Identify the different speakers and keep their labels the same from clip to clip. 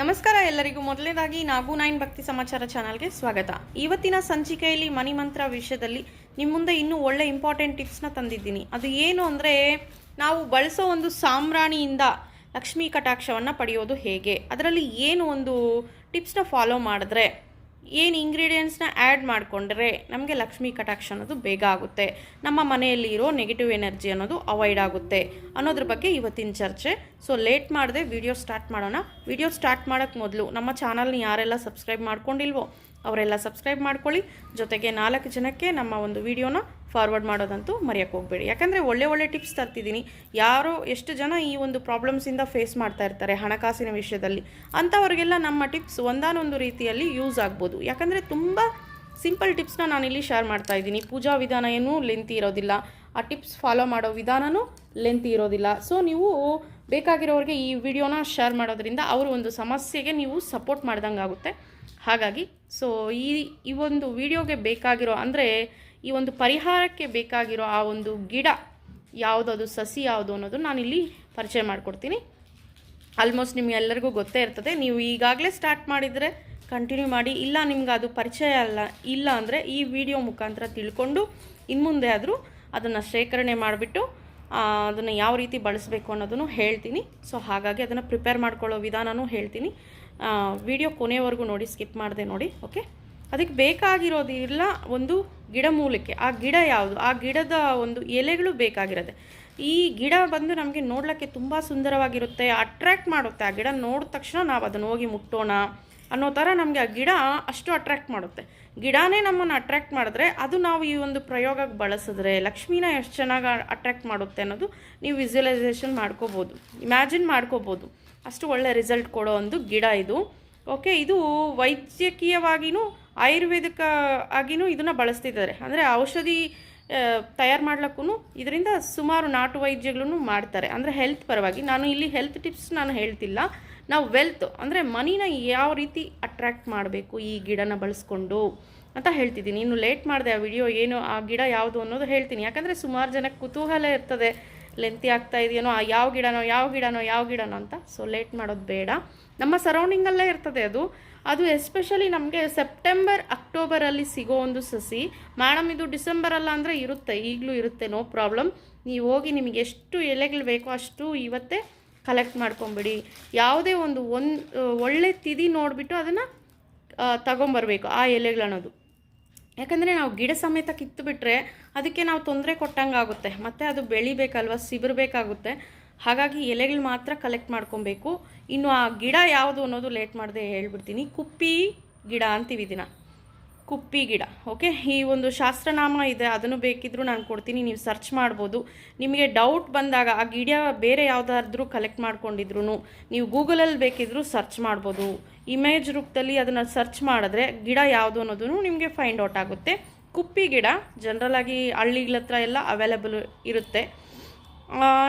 Speaker 1: ನಮಸ್ಕಾರ ಎಲ್ಲರಿಗೂ. ಮೊದಲನೇದಾಗಿ ನಾಗು ನೈನ್ ಭಕ್ತಿ ಸಮಾಚಾರ ಚಾನಲ್ಗೆ ಸ್ವಾಗತ. ಇವತ್ತಿನ ಸಂಚಿಕೆಯಲ್ಲಿ ಮಣಿಮಂತ್ರ ವಿಷಯದಲ್ಲಿ ನಿಮ್ಮ ಮುಂದೆ ಇನ್ನೂ ಒಳ್ಳೆ ಇಂಪಾರ್ಟೆಂಟ್ ಟಿಪ್ಸ್ನ ತಂದಿದ್ದೀನಿ. ಅದು ಏನು ಅಂದರೆ, ನಾವು ಬಳಸೋ ಒಂದು ಸಾಮ್ರಾಣಿಯಿಂದ ಲಕ್ಷ್ಮೀ ಕಟಾಕ್ಷವನ್ನು ಪಡೆಯೋದು ಹೇಗೆ? ಅದರಲ್ಲಿ ಏನು ಒಂದು ಟಿಪ್ಸ್ನ ಫಾಲೋ ಮಾಡಿದ್ರೆ ಏನು ಇಂಗ್ರೀಡಿಯೆಂಟ್ಸ್ನ ಆ್ಯಡ್ ಮಾಡಿಕೊಂಡ್ರೆ ನಮಗೆ ಲಕ್ಷ್ಮೀ ಕಟಾಕ್ಷ ಅನ್ನೋದು ಬೇಗ ಆಗುತ್ತೆ. ನಮ್ಮ ಮನೆಯಲ್ಲಿ ಇರೋ ನೆಗೆಟಿವ್ ಎನರ್ಜಿ ಅನ್ನೋದು ಅವಾಯ್ಡ್ ಆಗುತ್ತೆ. ಅನ್ನೋದ್ರ ಬಗ್ಗೆ ಇವತ್ತಿನ ಚರ್ಚೆ. ಸೊ ಲೇಟ್ ಮಾಡದೆ ವಿಡಿಯೋ ಸ್ಟಾರ್ಟ್ ಮಾಡೋಣ. ವಿಡಿಯೋ ಸ್ಟಾರ್ಟ್ ಮಾಡೋಕ್ಕೆ ಮೊದಲು ನಮ್ಮ ಚಾನಲ್ನ ಯಾರೆಲ್ಲ ಸಬ್ಸ್ಕ್ರೈಬ್ ಮಾಡ್ಕೊಂಡಿಲ್ವೋ ಅವರೆಲ್ಲ ಸಬ್ಸ್ಕ್ರೈಬ್ ಮಾಡ್ಕೊಳ್ಳಿ. ಜೊತೆಗೆ ನಾಲ್ಕು ಜನಕ್ಕೆ ನಮ್ಮ ಒಂದು ವಿಡಿಯೋನ ಫಾರ್ವರ್ಡ್ ಮಾಡೋದಂತೂ ಮರೆಯೋಕ್ಕೆ ಹೋಗಬೇಡಿ. ಯಾಕಂದರೆ ಒಳ್ಳೆ ಒಳ್ಳೆ ಟಿಪ್ಸ್ ತರ್ತಿದ್ದೀನಿ. ಯಾರೋ ಎಷ್ಟು ಜನ ಈ ಒಂದು ಪ್ರಾಬ್ಲಮ್ಸಿಂದ ಫೇಸ್ ಮಾಡ್ತಾ ಇರ್ತಾರೆ ಹಣಕಾಸಿನ ವಿಷಯದಲ್ಲಿ. ಅಂಥವ್ರಿಗೆಲ್ಲ ನಮ್ಮ ಟಿಪ್ಸ್ ಒಂದಾನೊಂದು ರೀತಿಯಲ್ಲಿ ಯೂಸ್ ಆಗ್ಬೋದು. ಯಾಕಂದರೆ ತುಂಬ ಸಿಂಪಲ್ ಟಿಪ್ಸ್ನ ನಾನಿಲ್ಲಿ ಶೇರ್ ಮಾಡ್ತಾ ಇದ್ದೀನಿ. ಪೂಜಾ ವಿಧಾನ ಏನೂ ಲೆಂತಿ ಇರೋದಿಲ್ಲ. ಆ ಟಿಪ್ಸ್ ಫಾಲೋ ಮಾಡೋ ವಿಧಾನನೂ ಲೆಂತಿ ಇರೋದಿಲ್ಲ. ಸೊ ನೀವು ಬೇಕಾಗಿರೋರಿಗೆ ಈ ವಿಡಿಯೋನ ಶೇರ್ ಮಾಡೋದ್ರಿಂದ ಅವರು ಒಂದು ಸಮಸ್ಯೆಗೆ ನೀವು ಸಪೋರ್ಟ್ ಮಾಡ್ದಂಗೆ ಆಗುತ್ತೆ ಹಾಗಾಗಿ ಸೊ ಈ ಈ ಒಂದು ವಿಡಿಯೋಗೆ ಬೇಕಾಗಿರೋ, ಅಂದರೆ ಈ ಒಂದು ಪರಿಹಾರಕ್ಕೆ ಬೇಕಾಗಿರೋ ಆ ಒಂದು ಗಿಡ ಯಾವುದದು, ಸಸಿ ಯಾವುದು ಅನ್ನೋದು ನಾನಿಲ್ಲಿ ಪರಿಚಯ ಮಾಡಿಕೊಡ್ತೀನಿ. ಆಲ್ಮೋಸ್ಟ್ ನಿಮಗೆಲ್ಲರಿಗೂ ಗೊತ್ತೇ ಇರ್ತದೆ. ನೀವು ಈಗಾಗಲೇ ಸ್ಟಾರ್ಟ್ ಮಾಡಿದರೆ ಕಂಟಿನ್ಯೂ ಮಾಡಿ, ಇಲ್ಲ ನಿಮ್ಗೆ ಅದು ಪರಿಚಯ ಅಲ್ಲ, ಇಲ್ಲ ಅಂದರೆ ಈ ವಿಡಿಯೋ ಮುಖಾಂತರ ತಿಳ್ಕೊಂಡು ಇನ್ಮುಂದೆ ಆದರೂ ಅದನ್ನು ಶೇಖರಣೆ ಮಾಡಿಬಿಟ್ಟು ಅದನ್ನು ಯಾವ ರೀತಿ ಬಳಸಬೇಕು ಅನ್ನೋದನ್ನು ಹೇಳ್ತೀನಿ. ಸೊ ಹಾಗಾಗಿ ಅದನ್ನು ಪ್ರಿಪೇರ್ ಮಾಡ್ಕೊಳ್ಳೋ ವಿಧಾನನೂ ಹೇಳ್ತೀನಿ. ವಿಡಿಯೋ ಕೊನೆವರೆಗೂ ನೋಡಿ ಸ್ಕಿಪ್ ಮಾಡಿದೆ ನೋಡಿ ಓಕೆ ಅದಕ್ಕೆ ಬೇಕಾಗಿರೋದಿಲ್ಲ ಒಂದು ಗಿಡಮೂಲಿಕೆ ಆ ಗಿಡ ಯಾವುದು? ಆ ಗಿಡದ ಒಂದು ಎಲೆಗಳು ಬೇಕಾಗಿರೋದೆ. ಈ ಗಿಡ ಬಂದು ನಮಗೆ ನೋಡಲಿಕ್ಕೆ ತುಂಬ ಸುಂದರವಾಗಿರುತ್ತೆ ಅಟ್ರ್ಯಾಕ್ಟ್ ಮಾಡುತ್ತೆ ಆ ಗಿಡ ನೋಡಿದ ತಕ್ಷಣ ನಾವು ಅದನ್ನು ಹೋಗಿ ಮುಟ್ಟೋಣ. ಅನ್ನೋ ಥರ ನಮಗೆ ಆ ಗಿಡ ಅಷ್ಟು ಅಟ್ರ್ಯಾಕ್ಟ್ ಮಾಡುತ್ತೆ. ಗಿಡನೇ ನಮ್ಮನ್ನು ಅಟ್ರ್ಯಾಕ್ಟ್ ಮಾಡಿದ್ರೆ ಅದು ನಾವು ಈ ಒಂದು ಪ್ರಯೋಗಕ್ಕೆ ಬಳಸಿದ್ರೆ, ಲಕ್ಷ್ಮೀನ ಎಷ್ಟು ಚೆನ್ನಾಗಿ ಅಟ್ರ್ಯಾಕ್ಟ್ ಮಾಡುತ್ತೆ ಅನ್ನೋದು ನೀವು ವಿಜುವಲೈಸೇಷನ್ ಮಾಡ್ಕೋಬೋದು. ಇಮ್ಯಾಜಿನ್ ಮಾಡ್ಕೋಬೋದು. ಅಷ್ಟು ಒಳ್ಳೆ ರಿಸಲ್ಟ್ ಕೊಡೋ ಒಂದು ಗಿಡ ಇದು. ಓಕೆ ಇದು ವೈದ್ಯಕೀಯವಾಗಿಯೂ ಆಯುರ್ವೇದಿಕ ಆಗಿನೂ ಇದನ್ನು ಬಳಸ್ತಿದ್ದಾರೆ. ಅಂದರೆ ಔಷಧಿ ತಯಾರು ಮಾಡ್ಲಿಕ್ಕೂ ಇದರಿಂದ ಸುಮಾರು ನಾಟು ವೈದ್ಯಗಳನ್ನು ಮಾಡ್ತಾರೆ. ಅಂದರೆ ಹೆಲ್ತ್ ಪರವಾಗಿ. ನಾನು ಇಲ್ಲಿ ಹೆಲ್ತ್ ಟಿಪ್ಸ್ ನಾನು ಹೇಳ್ತಿಲ್ಲ. ನಾವು ವೆಲ್ತ್ ಅಂದರೆ ಮನಿನ ಯಾವ ರೀತಿ ಅಟ್ರ್ಯಾಕ್ಟ್ ಮಾಡಬೇಕು? ಈ ಗಿಡನ ಬಳಸ್ಕೊಂಡು ಅಂತ ಹೇಳ್ತಿದ್ದೀನಿ. ಇನ್ನು ಲೇಟ್ ಮಾಡಿದೆ ಆ ವಿಡಿಯೋ ಏನು ಆ ಗಿಡ ಯಾವುದು ಅನ್ನೋದು ಹೇಳ್ತೀನಿ. ಯಾಕಂದರೆ ಸುಮಾರು ಜನಕ್ಕೆ ಕುತೂಹಲ ಇರ್ತದೆ. ಲೆಂತಿ ಆಗ್ತಾ ಇದೆಯೇನೋ, ಆ ಯಾವ ಗಿಡನೋ ಯಾವ ಗಿಡನೋ ಯಾವ ಗಿಡನೋ ಅಂತ. ಸೊ ಲೇಟ್ ಮಾಡೋದು ಬೇಡ. ನಮ್ಮ ಸರೌಂಡಿಂಗಲ್ಲೇ ಇರ್ತದೆ ಅದು. ಅದು ಎಸ್ಪೆಷಲಿ ನಮಗೆ ಸೆಪ್ಟೆಂಬರ್ ಅಕ್ಟೋಬರಲ್ಲಿ ಸಿಗೋ ಒಂದು ಸಸಿ, ಮೇಡಮ್, ಇದು ಡಿಸೆಂಬರಲ್ಲ ಅಂದರೆ ಇರುತ್ತೆ, ಈಗಲೂ ಇರುತ್ತೆ, ನೋ ಪ್ರಾಬ್ಲಮ್. ನೀವು ಹೋಗಿ ನಿಮಗೆ ಎಷ್ಟು ಎಲೆಗಳು ಬೇಕೋ ಅಷ್ಟು ಇವತ್ತೇ ಕಲೆಕ್ಟ್ ಮಾಡ್ಕೊಂಬಿಡಿ. ಯಾವುದೇ ಒಂದು ಒಂದು ಒಳ್ಳೆ ತಿದಿ ನೋಡಿಬಿಟ್ಟು ಅದನ್ನು ತಗೊಂಬರ್ಬೇಕು, ಆ ಎಲೆಗಳನ್ನೋದು ಯಾಕಂದರೆ ನಾವು ಗಿಡ ಸಮೇತ ಕಿತ್ತು ಬಿಟ್ಟರೆ ಅದಕ್ಕೆ ನಾವು ತೊಂದರೆ ಕೊಟ್ಟಂಗೆ ಆಗುತ್ತೆ ಮತ್ತು ಅದು ಬೆಳಿಬೇಕಲ್ವ, ಸಿಬಿರ್ಬೇಕಾಗುತ್ತೆ. ಹಾಗಾಗಿ ಎಲೆಗಳು ಮಾತ್ರ ಕಲೆಕ್ಟ್ ಮಾಡ್ಕೊಬೇಕು. ಇನ್ನು ಆ ಗಿಡ ಯಾವುದು ಅನ್ನೋದು ಲೇಟ್ ಮಾಡದೆ ಹೇಳ್ಬಿಡ್ತೀನಿ. ಕುಪ್ಪಿ ಗಿಡ ಅಂತೀವಿ ದಿನ. ಕುಪ್ಪಿ ಗಿಡ ಓಕೆ ಈ ಒಂದು ಶಾಸ್ತ್ರನಾಮ ಇದೆ, ಅದನ್ನು ಬೇಕಿದ್ದರೂ ನಾನು ಕೊಡ್ತೀನಿ, ನೀವು ಸರ್ಚ್ ಮಾಡ್ಬೋದು. ನಿಮಗೆ ಡೌಟ್ ಬಂದಾಗ, ಆ ಗಿಡ ಬೇರೆ ಯಾವುದಾದ್ರೂ ಕಲೆಕ್ಟ್ ಮಾಡ್ಕೊಂಡಿದ್ರು ನೀವು ಗೂಗಲಲ್ಲಿ ಬೇಕಿದ್ದರೂ ಸರ್ಚ್ ಮಾಡ್ಬೋದು. ಇಮೇಜ್ ರೂಪದಲ್ಲಿ ಅದನ್ನು ಸರ್ಚ್ ಮಾಡಿದ್ರೆ ಗಿಡ ಯಾವುದು ಅನ್ನೋದನ್ನು ನಿಮಗೆ ಫೈಂಡ್ ಔಟ್ ಆಗುತ್ತೆ. ಕುಪ್ಪಿ ಗಿಡ ಜನರಲಾಗಿ ಹಳ್ಳಿಗಳ ಹತ್ರ ಎಲ್ಲ ಅವೈಲೇಬಲ್ ಇರುತ್ತೆ.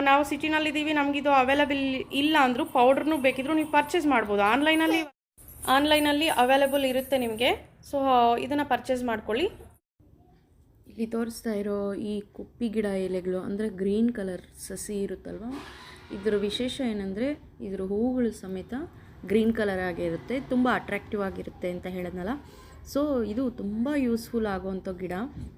Speaker 1: ನಾವು ಸಿಟಿನಲ್ಲಿದ್ದೀವಿ ನಮಗಿದು ಅವೈಲೇಬಲ್ ಇಲ್ಲ ಅಂದರೂ ಪೌಡ್ರನ್ನೂ ಬೇಕಿದ್ರೂ ನೀವು ಪರ್ಚೇಸ್ ಮಾಡ್ಬೋದು. ಆನ್ಲೈನಲ್ಲಿ ಆನ್ಲೈನಲ್ಲಿ ಅವೈಲೇಬಲ್ ಇರುತ್ತೆ ನಿಮಗೆ. ಸೊ, ಇದನ್ನು ಪರ್ಚೇಸ್ ಮಾಡ್ಕೊಳ್ಳಿ.
Speaker 2: ಇಲ್ಲಿ ತೋರಿಸ್ತಾ ಇರೋ ಈ ಕುಪ್ಪಿ ಗಿಡ ಎಲೆಗಳು, ಅಂದರೆ ಗ್ರೀನ್ ಕಲರ್ ಸಸಿ ಇರುತ್ತಲ್ವ? ಇದರ ವಿಶೇಷ ಏನಂದರೆ, ಇದರ ಹೂವುಗಳು ಸಮೇತ ಗ್ರೀನ್ ಕಲರ್ ಆಗಿರುತ್ತೆ ತುಂಬ ಅಟ್ರಾಕ್ಟಿವ್ ಆಗಿರುತ್ತೆ ಅಂತ ಹೇಳಿದ್ನಲ್ಲ. ಸೊ ಇದು ತುಂಬ ಯೂಸ್ಫುಲ್ ಆಗುವಂಥ ಗಿಡ.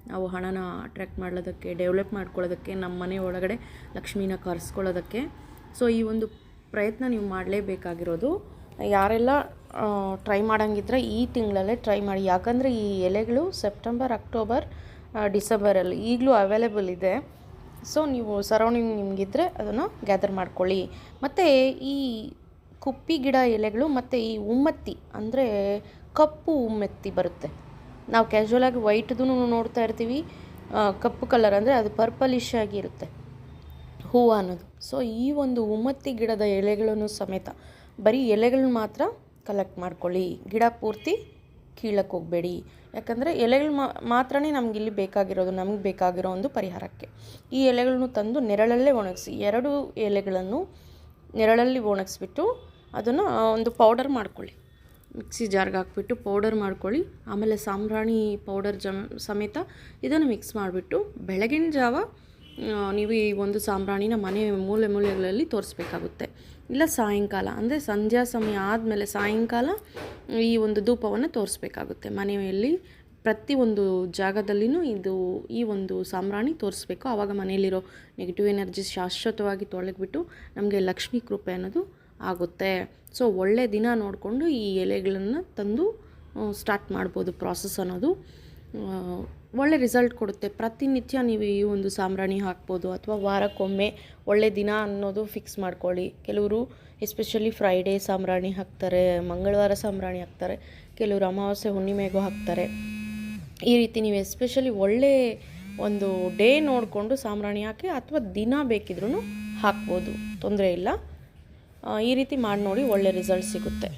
Speaker 2: ನಾವು ಹಣನ ಅಟ್ರ್ಯಾಕ್ಟ್ ಮಾಡೋದಕ್ಕೆ ಡೆವಲಪ್ ಮಾಡ್ಕೊಳ್ಳೋದಕ್ಕೆ ನಮ್ಮ ಮನೆ ಒಳಗಡೆ ಲಕ್ಷ್ಮೀನ ಕರೆಸ್ಕೊಳ್ಳೋದಕ್ಕೆ. ಸೊ ಈ ಒಂದು ಪ್ರಯತ್ನ ನೀವು ಮಾಡಲೇಬೇಕಾಗಿರೋದು. ಯಾರೆಲ್ಲ ಟ್ರೈ ಮಾಡೋಂಗಿದ್ರೆ ಈ ತಿಂಗಳಲ್ಲೇ ಟ್ರೈ ಮಾಡಿ. ಯಾಕಂದರೆ ಈ ಎಲೆಗಳು ಸೆಪ್ಟೆಂಬರ್ ಅಕ್ಟೋಬರ್ ಡಿಸೆಂಬರಲ್ಲಿ ಈಗಲೂ ಅವೈಲೇಬಲ್ ಇದೆ. ಸೊ ನೀವು ಸರೌಂಡಿಂಗ್ ನಿಮಗಿದ್ರೆ ಅದನ್ನು ಗ್ಯಾದರ್ ಮಾಡ್ಕೊಳ್ಳಿ. ಮತ್ತು ಈ ಕುಪ್ಪಿ ಗಿಡ ಎಲೆಗಳು ಮತ್ತು ಈ ಉಮ್ಮತ್ತಿ, ಅಂದರೆ ಕಪ್ಪು ಉಮ್ಮೆತ್ತಿ ಬರುತ್ತೆ. ನಾವು ಕ್ಯಾಶುವಲಾಗಿ ವೈಟ್ದು ನೋಡ್ತಾ ಇರ್ತೀವಿ. ಕಪ್ಪು ಕಲರ್ ಅಂದರೆ ಅದು ಪರ್ಪಲಿಶ್ ಆಗಿರುತ್ತೆ. ಹೂವು ಅನ್ನೋದು. ಸೊ ಈ ಒಂದು ಉಮ್ಮತ್ತಿ ಗಿಡದ ಎಲೆಗಳನ್ನು ಸಮೇತ, ಬರೀ ಎಲೆಗಳನ್ನ ಮಾತ್ರ ಕಲೆಕ್ಟ್ ಮಾಡ್ಕೊಳ್ಳಿ. ಗಿಡ ಪೂರ್ತಿ ಕೀಳಕ್ಕೆ ಹೋಗಬೇಡಿ. ಯಾಕಂದರೆ ಎಲೆಗಳು ಮಾತ್ರನೇ ನಮ್ಗೆ ಇಲ್ಲಿ ಬೇಕಾಗಿರೋದು, ನಮಗೆ ಬೇಕಾಗಿರೋ ಒಂದು ಪರಿಹಾರಕ್ಕೆ. ಈ ಎಲೆಗಳನ್ನು ತಂದು ನೆರಳಲ್ಲೇ ಒಣಗಿಸಿ, ಎರಡು ಎಲೆಗಳನ್ನು ನೆರಳಲ್ಲಿ ಒಣಗಿಸ್ಬಿಟ್ಟು ಅದನ್ನು ಒಂದು ಪೌಡರ್ ಮಾಡ್ಕೊಳ್ಳಿ. ಮಿಕ್ಸಿ ಜಾರ್ಗೆ ಹಾಕ್ಬಿಟ್ಟು ಪೌಡರ್ ಮಾಡ್ಕೊಳ್ಳಿ. ಆಮೇಲೆ ಸಾಂಬ್ರಾಣಿ ಪೌಡರ್ ಜಮ್, ಸಮೇತ ಇದನ್ನು ಮಿಕ್ಸ್ ಮಾಡಿಬಿಟ್ಟು ಬೆಳಗಿನ ಜಾವ ನೀವು ಈ ಒಂದು ಸಾಂಬ್ರಾಣಿನ ಮನೆ ಮೂಲೆ ಮೂಲೆಗಳಲ್ಲಿ ತೋರಿಸ್ಬೇಕಾಗುತ್ತೆ. ಇಲ್ಲ, ಸಾಯಂಕಾಲ. ಅಂದರೆ ಸಂಧ್ಯಾ ಸಮಯ ಆದಮೇಲೆ ಸಾಯಂಕಾಲ ಈ ಒಂದು ಧೂಪವನ್ನು ತೋರಿಸ್ಬೇಕಾಗುತ್ತೆ. ಮನೆಯಲ್ಲಿ ಪ್ರತಿ ಒಂದು ಜಾಗದಲ್ಲಿನೂ ಇದು ಈ ಒಂದು ಸಾಂಬ್ರಾಣಿ ತೋರಿಸ್ಬೇಕು. ಆವಾಗ ಮನೆಯಲ್ಲಿರೋ ನೆಗೆಟಿವ್ ಎನರ್ಜಿ ಶಾಶ್ವತವಾಗಿ ತೊಳಗಿಬಿಟ್ಟು ನಮಗೆ ಲಕ್ಷ್ಮೀ ಕೃಪೆ ಅನ್ನೋದು ಆಗುತ್ತೆ. ಸೊ ಒಳ್ಳೆ ದಿನ ನೋಡಿಕೊಂಡು ಈ ಎಲೆಗಳನ್ನು ತಂದು ಸ್ಟಾರ್ಟ್ ಮಾಡ್ಬೋದು ಪ್ರಾಸೆಸ್ ಅನ್ನೋದು. ಒಳ್ಳೆ ರಿಸಲ್ಟ್ ಕೊಡುತ್ತೆ. ಪ್ರತಿನಿತ್ಯ ನೀವು ಈ ಒಂದು ಸಾಂಬ್ರಾಣಿ ಹಾಕ್ಬೋದು ಅಥವಾ ವಾರಕ್ಕೊಮ್ಮೆ ಒಳ್ಳೆ ದಿನ ಅನ್ನೋದು ಫಿಕ್ಸ್ ಮಾಡ್ಕೊಳ್ಳಿ. ಕೆಲವರು ಎಸ್ಪೆಷಲಿ ಫ್ರೈಡೇ ಸಾಂಬ್ರಾಣಿ ಹಾಕ್ತಾರೆ, ಮಂಗಳವಾರ ಸಾಂಬ್ರಾಣಿ ಹಾಕ್ತಾರೆ, ಕೆಲವರು ಅಮಾವಾಸ್ಯೆ ಹುಣ್ಣಿಮೆಗೂ ಹಾಕ್ತಾರೆ. ಈ ರೀತಿ ನೀವು ಎಸ್ಪೆಷಲಿ ಒಳ್ಳೆ ಒಂದು ಡೇ ನೋಡಿಕೊಂಡು ಸಾಂಬ್ರಾಣಿ ಹಾಕಿ ಅಥವಾ ದಿನ ಬೇಕಿದ್ರೂ ಹಾಕ್ಬೋದು. ತೊಂದರೆ ಇಲ್ಲ. ಈ ರೀತಿ ಮಾಡಿ ನೋಡಿ ಒಳ್ಳೆ ರಿಸಲ್ಟ್ ಸಿಗುತ್ತೆ.